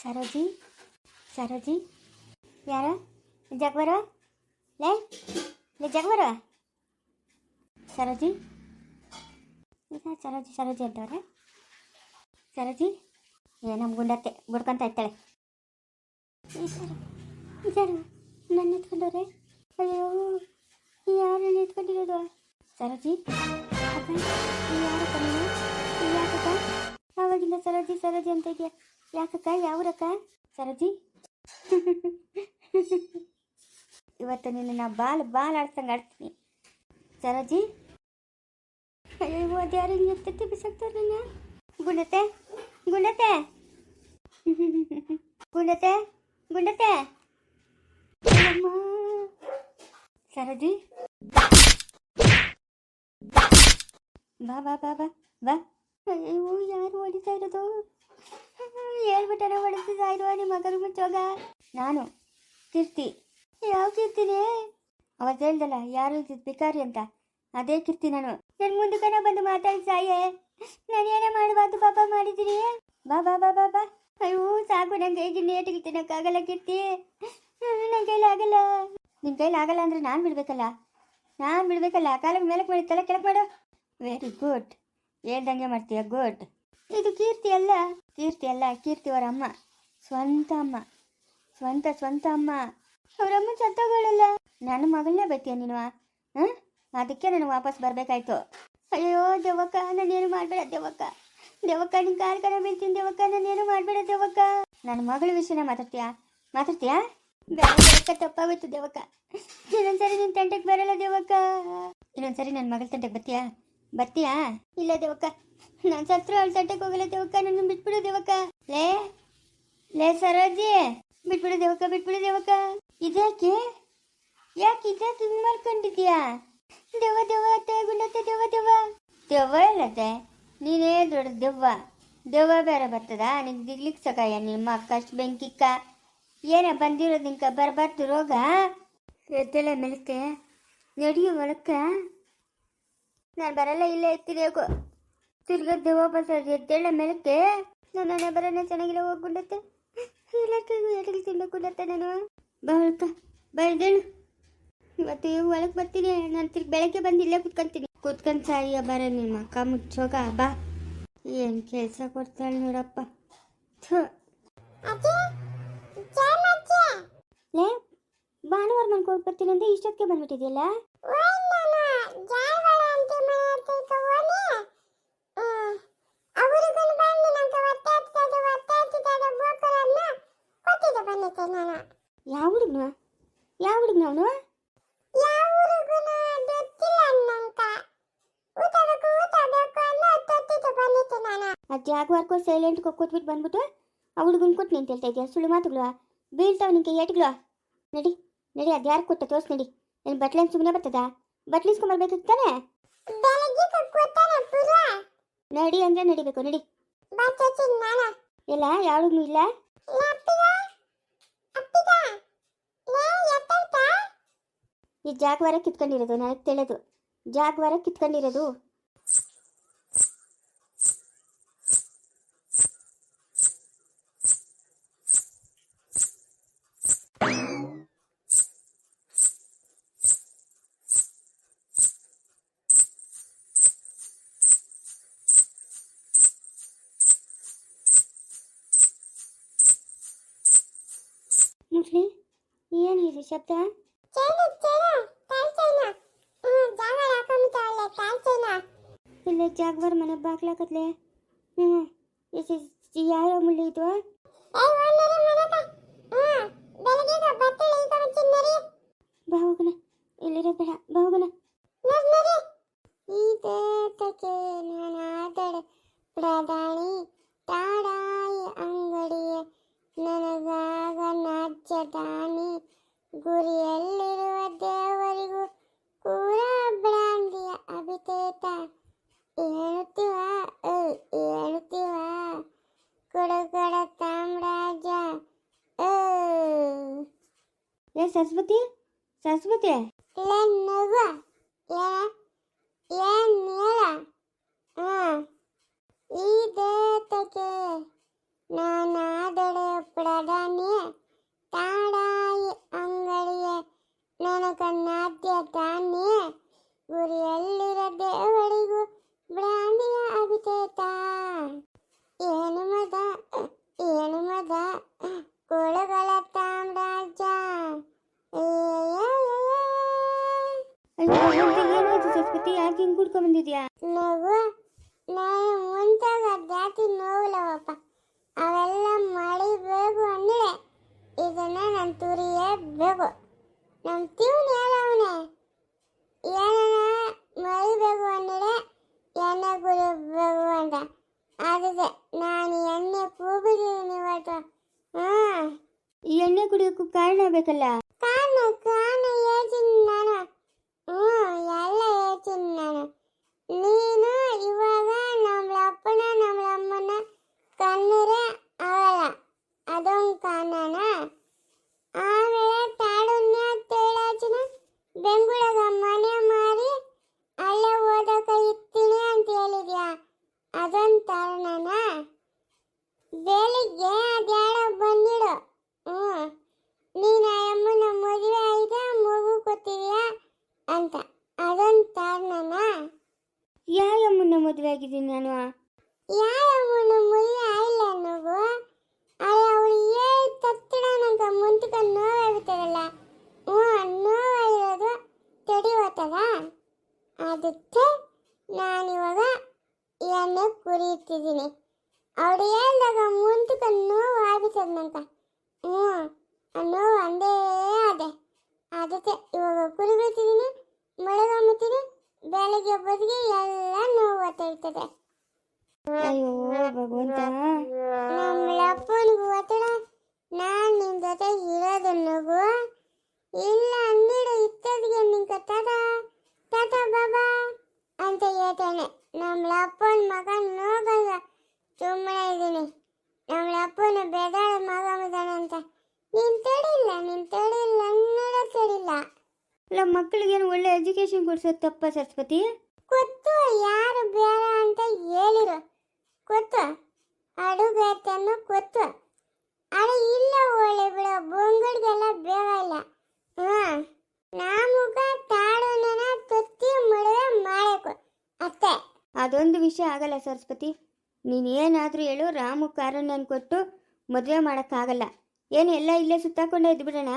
ಸರೋಜಿ ಸರೋಜಿ, ಯಾರ? ಜಗ್ವರ ಲೇ ಲೇ ಜಗ್ವರ ಸರೋಜಿ? ಈಗ ಸರೋಜಿ ಸರೋಜಿ ಅಂತವ್ರೆ. ಸರೋಜಿ? ಏ ನಮ್ಮ ಗುಂಡತ್ತೆ, ಬುಡ್ಕೊಂತ ಇರ್ತಾಳೆ. ಯಾರು ನನ್ನ ಎತ್ಕೊಂಡವ್ರೆ. ಅಯ್ಯೋ ಯಾರು ಎತ್ಕೊಂಡಿರೋದು? ಸರೋಜಿ? ಯಾರು ಯಾರಕ್ಕ ಯಾಕಪ್ಪ? ಆವಾಗಿಂದ ಸರೋಜಿ ಸರೋಜಿ ಅಂತ ಇದೆಯಾ? ಯಾಕಕ್ಕ? ಯಾವ್ರಕ್ಕ ಸರಜಿ? ಇವತ್ತು ನಿನ್ನ ನಾ ಬಾಲ್ ಬಾಲ್ ಆಡ್ಸಂಗೆ ಆಡ್ತೀನಿ. ಸರಜಿ? ಅಯ್ಯೋ ಅದ್ಯಾರು ಹಿಂಗೆ ಎತ್ತತ್ತಿ ಬಿಸಾಕ್ತಾರೆ ಗುಂಡತೆ? ಗುಂಡತೆ? ಗುಂಡತೆ? ಗುಂಡತೆ? ಸರೋಜಿ? ಬಾ ಬಾ ಬಾ ಬಾ ಬಾ. ಅಯ್ಯೋ, ಯಾರು ಹೊಡಿತಾ ಇರೋದು? ಹೇಳ್ಬಿಟ್ಟಾರೆ ಹೊಡಿತಿದ್ದ ಇರುವ ನಿಮ್ಮ ಮಗನ ಮುಚ್ಚೋಗ ನಾನು, ಕೀರ್ತಿ. ಯಾವ ಕೀರ್ತಿನೇ? ಅವತ್ತು ಹೇಳ್ದಲ್ಲ, ಯಾರು ಇದ್ದಿದ್ದು ಭಿಕಾರಿ ಅಂತ? ಅದೇ ಕೀರ್ತಿ ನಾನು. ನನ್ನ ಮುಂದಕ್ಕನ ಬಂದು ಮಾತಾಡಿ ಸಾಯೇ ನಾನೇನೇ ಮಾಡಬಾರ್ದು ಪಾಪ ಮಾಡಿದ್ದೀನಿ ಬಾ ಬಾ ಬಾ ಬಾ ಬಾ. ಅಯ್ಯೋ, ಸಾಕು ನಂಗೆ ಹೇಗೆ ನೇಟಿಗೆ ತಿನ್ನಕ್ಕಾಗಲ್ಲ ಕೀರ್ತಿ. ನನ್ನ ಕೈಲಿ ಆಗಲ್ಲ. ನಿನ್ನ ಕೈಲಿ ಆಗಲ್ಲ ಅಂದ್ರೆ ನಾನು ಬಿಡ್ಬೇಕಲ್ಲ? ನಾನು ಬಿಡ್ಬೇಕಲ್ಲ ಕಾಲಕ್ಕೆ ಮೇಲಕ್ಕೆ ಮಾಡಿ, ತಲೆ ಕೆಳಗೆ ಮಾಡು. ವೆರಿ ಗುಡ್ ಹೇಳ್ದಂಗೆ ಮಾಡ್ತೀಯ ಗುಡ್ ಇದು ಕೀರ್ತಿ ಅಲ್ಲ? ಕೀರ್ತಿ ಅಲ್ಲ, ಕೀರ್ತಿ ಅವರ ಅಮ್ಮ ಸ್ವಂತ ಅಮ್ಮ. ಸ್ವಂತ ಸ್ವಂತ ಅಮ್ಮ. ಅವರಮ್ಮ ಸತ್ತೋಗಳಲ್ಲ ನನ್ನ ಮಗಳನ್ನೇ ಬೈತೀಯ ನೀನು? ಅದಕ್ಕೆ ನಾನು ವಾಪಸ್ ಬರಬೇಕಾಯ್ತು. ಅಯ್ಯೋ ದೇವಕ್ಕ ನಾನೇನು ಮಾಡಬೇಡ ದೇವಕ್ಕ ದೇವಕ್ಕ ನಿನ್ನ ಕಾಲು ಕಡೆ ಬೀಳ್ತೀನಿ ದೇವಕ್ಕ ನಾನೇನು ಮಾಡಬೇಡ ದೇವಕ್ಕ ನನ್ನ ಮಗಳ ವಿಷಯನ ಮಾತಾಡ್ತೀಯಾ? ಮಾತಾಡ್ತೀಯಾ? ಬೇಡ ದೇವಕ್ಕ ತಪ್ಪಾಗುತ್ತೆ ದೇವಕ್ಕ ಇನ್ನೊಂದ್ಸರಿ ನಿನ್ನ ತಂಟೆಗೆ ಬರಲ್ಲ ದೇವಕ್ಕ ಇನ್ನೊಂದ್ಸರಿ ನನ್ನ ಮಗಳ ತಂಟೆಗೆ ಬರ್ತೀಯಾ ಬರ್ತೀಯಾ? ಇಲ್ಲ ದೇವಕ್ಕ. ನಾನು ಸತ್ರ ಅವಳ ತಟ್ಟಕ್ ಹೋಗಲ್ಲ ದೇವಕ್ಕ ನನ್ನ ಬಿಟ್ಬಿಡು ದೇವಕ್ಕ. ಲೇ ಲೇ ಸರೋಜಿ, ಬಿಟ್ಬಿಡು ದೇವಕ್ಕ ಬಿಟ್ಬಿಡು ದೇವಕ್ಕ. ಇದ್ಯಾಕೆ? ಯಾಕೆ ಇದೇ ತಿಂದು ಮಾಡ್ಕೊಂಡಿದ್ಯಾ ದೇವ ದೇವ ಅತ್ತೆ ಗುಂಡತ್ತೆ ದೇವ ದೇವ ದೆವ್ವ ಇಲ್ಲತ್ತೆ ನೀನೇ ದೊಡ್ಡ ದೆವ್ವ. ದೆವ್ವ ಬೇರೆ ಬರ್ತದ? ನಿನ್ ದಿಗ್ಲಿಕ್ ಸಕಾಯ ನಿಮ್ಮ ಕಷ್ಟ ಬೆಂಕಿಕ್ಕ. ಏನ ಬಂದಿರೋದು ನಿಂಕ ಬರಬಾರ್ದು ರೋಗ? ಎದ್ದೆಲ್ಲ ಮೆಲಕ್ಕೆ ನಡಿಯೋ ಒಳಕ್ಕ ನಾನು ಬರಲ್ಲ ಇಲ್ಲೇ ಎತ್ತೀನಿ ತಿರ್ಗದ್ದೆ ವಾಪಸ್ ಎದ್ದೇಳ ಮೇಲಕ್ಕೆ. ನನ್ನ ಮನೆ ಬರೋಣ ಚೆನ್ನಾಗಿಲ್ಲ ಹೋಗ್ಬಿಡತ್ತೆ. ಇಲ್ಲಕ್ಕೆ ಎಡಲಿ ಅಂತ ನಾನು. ಬಾ ಬರ್ದೇಳು ಇವತ್ತು ಒಳಗೆ ಬರ್ತೀನಿ ನಾನು ತಿರ್ಗಿ ಬೆಳಗ್ಗೆ ಬಂದು ಇಲ್ಲೇ ಕುತ್ಕೊಂತೀನಿ. ಕುತ್ಕೊಂಡ್ ಸಾಯಿಯ ಬರ ನಿಮ್ಮ ಅಕ್ಕ ಮುಚ್ಚೋಗ ಬಾ. ಏನು ಕೆಲಸ ಕೊಡ್ತಾಳೆ ನೋಡಪ್ಪ. ಥು. ಲೇ ಭಾನುವಾರ ನಾನು ಬರ್ತೀನಿ ಅಂದ್ರೆ ಇಷ್ಟೊತ್ತಿಗೆ ಬಂದ್ಬಿಟ್ಟಿದ್ಯಲ್ಲ? ಯಾವ ಹುಡುಗನ? ಯಾವ ಹುಡುಗನ ಅವನು? ಸೈಲೆಂಟ್ ಕೂತ್ಬಿಟ್ಟು ಬಂದ್ಬಿಟ್ಟು ಆ ಹುಡುಗನ್ ಕೊಟ್ಟು ನಿಂತ ಹೇಳ್ತಾ ಇದೆಯಾ? ಸುಳ್ಳು ಮಾತುಗಳು. ಬೀಳ್ತಾವ ನಿಂಗೆ ಏಟ್ಗಳು. ನಡಿ ನಡಿ ಅದು ಯಾರು ಕೊಟ್ಟ ತೋರ್ಸ್ ನಡಿ. ನನ್ನ ಬಟ್ಲೆ ಸುಮ್ಮನೆ ಬರ್ತದ? ಬಟ್ಲಿ ಇಸ್ಕೊಂಬರ್ಬೇಕು ತಾನೆ? ನಡಿ ಅಂದ್ರೆ ನಡಿಬೇಕು ನಡಿ. ಇಲ್ಲ ಹುಡುಗನು ಇಲ್ಲ? ಈ ಜಾಗ್ವಾರ ಕಿತ್ಕೊಂಡಿರೋದು ನನಗೆ ತಿಳಿದು. ಜಾಗ್ವಾರ ಕಿತ್ಕೊಂಡಿರೋದು. ಮುಟ್ಲಿ ಏನು ಇದು ಶಬ್ದ? ಇಲ್ಲ ಜಾಗ್ವಾರ್ ಮನೆ ಬಾಗ್ಲಾಕತ್ಲೆ ಹ್ಞೂ ಯಾರ ಮುಳ್ಳಿ ಇದು? ಬಾ. ಹೋಗೋಣ. ಇಲ್ಲಿರೋ ಬೇಡ ಬಾ ಸರಸ್ವತಿ? ಸರಸ್ವತಿ? ಕುಡ್ಕೊಂಡ್ ಬಂದಿದ್ಯಾ? ನೋವು ನಾನು ಮುಂತಾಗ ಜಾತಿ ನೋವುಲವಪ್ಪ ಅವೆಲ್ಲ ಮಳಿಬೇಕು ಅಂದ್ರೆ ಇದನ್ನ ನಾನು ತುರಿಯಬೇಕು. ನಮ್ಮ ತೀವ್ನ ಹೇಳವನೆ ಏನನ ಮಳಿಬೇಕು ಅಂದ್ರೆ ಎಣ್ಣೆ ಕುಡಿಬೇಕು ಅಂತ. ಅದಕ್ಕೆ ನಾನು ಎಣ್ಣೆ ಕೂಬಿದ್ದೀನಿ ಇವತ್ತು. ಹಾ ಎಣ್ಣೆ ಕುಡಿಯೋಕ್ಕೂ ಕಾರಣ ಬೇಕಲ್ಲ ಕಾರಣ ಕಾರಣ ಹೇಳ್ತೀನಿ ನಾನು ಹ್ಞೂ ಎಲ್ಲ ಹೇಳ್ತೀನಿ ನಾನು ನೀನು ಇವಾಗ ನಮ್ಮ ಅಪ್ಪನ ನಮ್ಮ ಅಮ್ಮನ ಕಣ್ಣೀರೇ ಆಗಲ್ಲ ಕಾರಣನ ಆಮೇಲೆ ತಾಡುಣ್ಣ ತೇಳಾಚಿನ ಬೆಂಗಳೂರಾಗ ಮನೆ ಮಾರಿ ಅಲ್ಲೇ ಓದಕ್ಕೆ ಇರ್ತೀನಿ ಅಂತ ಹೇಳಿದ್ಯಾ? ಅದೊಂದು ಕಾರಣನ ಬೆಳಿಗ್ಗೆ ಅದ್ಯಾಡೋ ಬಂದಿಡು ಹ್ಞೂ ನೀನು ಅಮ್ಮನ ಮದುವೆ ಆಯ್ತಾ, ಮಗು ಕೊಟ್ಟಿದ್ಯಾ ಅಂತ. ಅದೊಂದು ತಾರಣನ ಯಾವ ಅಮ್ಮನ ಮದುವೆ ಆಗಿದ್ದೀನಿ ನಾನು ಯಾವ ಅಮ್ಮನ ಮದುವೆ ಆಯಿಲ್ಲ ಅನ್ನೋಗು ಅಲ್ಲ ಅವಳು ಹೇಳಿ ತತ್ತಡ ನಂಗೆ ಮುಂತಕ ನೋವಾಗುತ್ತದಲ್ಲ ಹ್ಞೂ ನೋವಾಗಿರೋದು ತಡಿಯೋತದ ಅದಕ್ಕೆ ನಾನಿವಾಗ ಎಣ್ಣೆ ಕುರಿಯುತ್ತಿದ್ದೀನಿ ಅವಳು ಹೇಳಿದಾಗ ಮುಂತಕ ನೋವು ಆಗುತ್ತದೆ ನಂಗೆ ಹ್ಞೂ ಆ ನೋವು ಅಂದೇ ಅದೇ. ಅದಕ್ಕೆ ಇವಾಗ ಕುರಿಬಿಡ್ತಿದ್ದೀನಿ ಮಳೆಗಂಬತ್ತೀನಿ ಬೆಳಗ್ಗೆ ಬದಿಗೆ ಎಲ್ಲ ನೋವು ಇರ್ತದೆ ಅಯ್ಯೋ ಭಗವಂತ. ನಮ್ಮ ಅಪ್ಪನಿಗೆ ಒತ್ತಡ ನಾನು ನಿಮ್ಮ ಜೊತೆ ಇರೋದು ನಗು. ಇಲ್ಲ ಅನ್ನಿಡು ಇತ್ತದಿಗೆ ನಿಂಗೆ ತಾತ ತಾತ ಬಾಬಾ ಅಂತ ಹೇಳ್ತಾನೆ. ನಮ್ಮ ಅಪ್ಪನ ಮಗ ನೋಗಲ್ಲ ಸುಮ್ಮನೆ ಇದ್ದೀನಿ. ನಮ್ಮ ಅಪ್ಪನ ಬೆದಾಳ ಮಗ ಅಂತ ನೀನ್ ತಡಿಲ್ಲ ನೀನ್ ತಡಿಲ್ಲ ಅನ್ನೋಡ ತಡಿಲ್ಲ. ಇಲ್ಲ ಮಕ್ಕಳಿಗೇನು ಒಳ್ಳೆ ಎಜುಕೇಶನ್ ಕೊಡ್ಸೋದು ತಪ್ಪ ಸರಸ್ವತಿ? ಗೊತ್ತು ಯಾರು ಬೇಡ ಅಂತ ಹೇಳಿರು. ಗೊತ್ತು ಅಡುಗೆ ತನ್ನ ಗೊತ್ತು ಅಡ ಇಲ್ಲ ಒಳ್ಳೆ ಬಿಡ ಬೊಂಗಡಿಗೆಲ್ಲ ಬೇಗ ಇಲ್ಲ ಹಾಂ ನಾಮುಗ ತಾಡುನನ ತೊತ್ತಿ ಮದುವೆ ಮಾಡಬೇಕು ಅಷ್ಟೇ ಅದೊಂದು ವಿಷಯ ಆಗಲ್ಲ ಸರಸ್ವತಿ. ನೀನು ಏನಾದರೂ ಹೇಳು, ರಾಮು ಕಾರಣ್ಯನ ಕೊಟ್ಟು ಮದುವೆ ಮಾಡೋಕ್ಕಾಗಲ್ಲ. ಏನು ಎಲ್ಲ ಇಲ್ಲೇ ಸುತ್ತಾಕೊಂಡೇ ಇದ್ಬಿಡೋಣ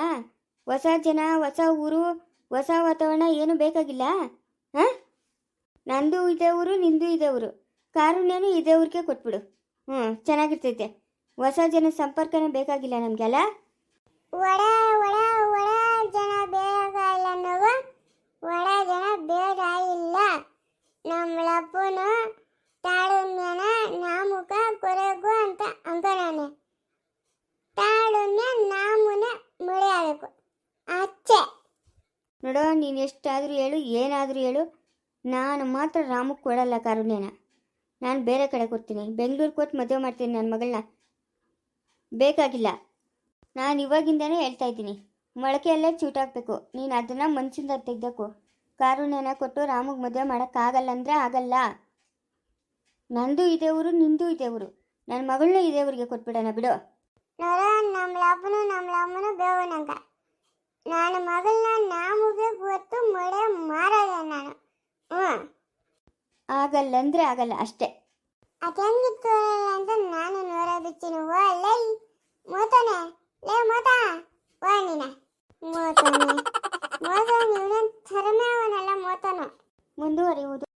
ಹೊಸ ಜನ, ಹೊಸ ಊರು, ಹೊಸ ವಾತಾವರಣ ಏನು ಬೇಕಾಗಿಲ್ಲ? ಹಾಂ? ನಂದು ಇದೇ ಊರು, ನಿಂದು ಇದೇ ಊರು. ಕಾರುಣ್ಯನು ಇದೇ ಊರಿಗೆ ಕೊಟ್ಬಿಡು. ಹ್ಞೂ ಚೆನ್ನಾಗಿರ್ತೈತೆ. ಹೊಸ ಜನ ಸಂಪರ್ಕನೂ ಬೇಕಾಗಿಲ್ಲ ನಮಗೆಲ್ಲ? ಒಳ ಒಳ ಒಳ ಜನ ಬೇಗ ಅನ್ನೋದು ಒಡ ಜನ ಬೇಡ ಇಲ್ಲ. ನಮ್ಮ ಅಪ್ಪನು ತಾಳುಣ್ಯನ ನಾಮುಕ ಕೊರೆಗು ಅಂತ ಅಂಕಣನೆ ತಾಳುಣ್ಯ ನಾಮುನ ಮುಳೆ ಆಗಬೇಕು ಅಚ್ಚೆ ನೋಡೋ, ನೀನು ಎಷ್ಟಾದರೂ ಹೇಳು, ಏನಾದರೂ ಹೇಳು. ನಾನು ಮಾತ್ರ ರಾಮಕ್ಕೆ ಕೊಡಲ್ಲ ಕಾರುಣ್ಯನ. ನಾನು ಬೇರೆ ಕಡೆ ಕೊಡ್ತೀನಿ. ಬೆಂಗಳೂರು ಕೊಟ್ಟು ಮದುವೆ ಮಾಡ್ತೀನಿ ನನ್ನ ಮಗಳನ್ನ. ಬೇಕಾಗಿಲ್ಲ. ನಾನು ಇವಾಗಿಂದನೇ ಹೇಳ್ತಾ ಇದ್ದೀನಿ. ಮೊಳಕೆಯಲ್ಲೇ ಚೂಟಾಕಬೇಕು. ನೀನು ಅದನ್ನು ಮನಸ್ಸಿಂದ ತೆಗ್ದಕ್ಕು ಕಾರುಣ್ಯನ ಕೊಟ್ಟು ರಾಮಗೆ ಮದುವೆ ಮಾಡೋಕ್ಕಾಗಲ್ಲ ಅಂದರೆ ಆಗಲ್ಲ. ನಂದು ಇದೇ ಊರು ನಿಂದು ಇದೇ ಊರು ನನ್ನ ಮಗಳನ್ನೂ ಇದೇ ಊರಿಗೆ ಕೊಟ್ಬಿಡೋಣ ಬಿಡು. ನೋಡ ನಮ್ಮ ಅಪ್ಪನು ನಮ್ಮ ಅಮ್ಮನು ಬೇವನಂಗ ನಾನು ಮಗಳನ್ನ ನಾಮಗೆ ಗೊತ್ತು ಮಳೆ ಮಾರಲ್ಲ ನಾನು. ಹ್ಞೂ ಆಗಲ್ಲ ಅಂದರೆ ಆಗಲ್ಲ ಅಷ್ಟೇ. ಅದು ಹೆಂಗಿತ್ತು ಅಂತ ನಾನು ನೋರ ಬಿಚ್ಚಿನ ಓ ಲೈ ಮೋತನೆ. ಲೇ ಮೋತ. ಓ ನೀನ. ಮೋತಾನೆ. ಮೋತ ನೀವನ ಮೋತನ ಅವನಲ್ಲ ಮೋತಾನು. ಮುಂದುವರಿಯುವುದು.